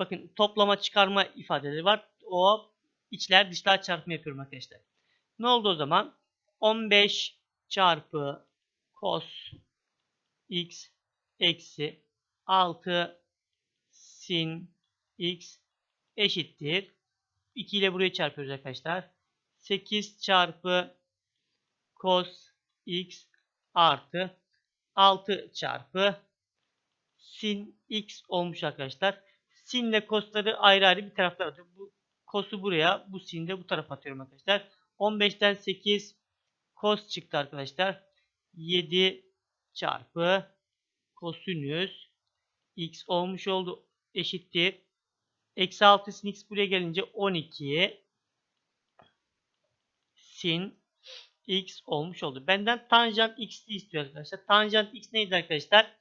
Bakın toplama çıkarma ifadeleri var. O içler dışlar çarpımı yapıyorum arkadaşlar. Ne oldu o zaman? 15 çarpı cos x eksi 6 sin x eşittir. 2 ile burayı çarpıyoruz arkadaşlar. 8 çarpı cos x artı 6 çarpı sin x olmuş arkadaşlar. Sin ile cos'ları ayrı ayrı bir taraflar atıyor. Bu cos'u buraya, bu sin de bu tarafa atıyorum arkadaşlar. 15'ten 8 cos çıktı arkadaşlar. 7 çarpı kosinüs x olmuş oldu. Eşittir. Eksi 6 sin x buraya gelince 12 sin x olmuş oldu. Benden tanjant x'i istiyor arkadaşlar. Tanjant x neydi arkadaşlar?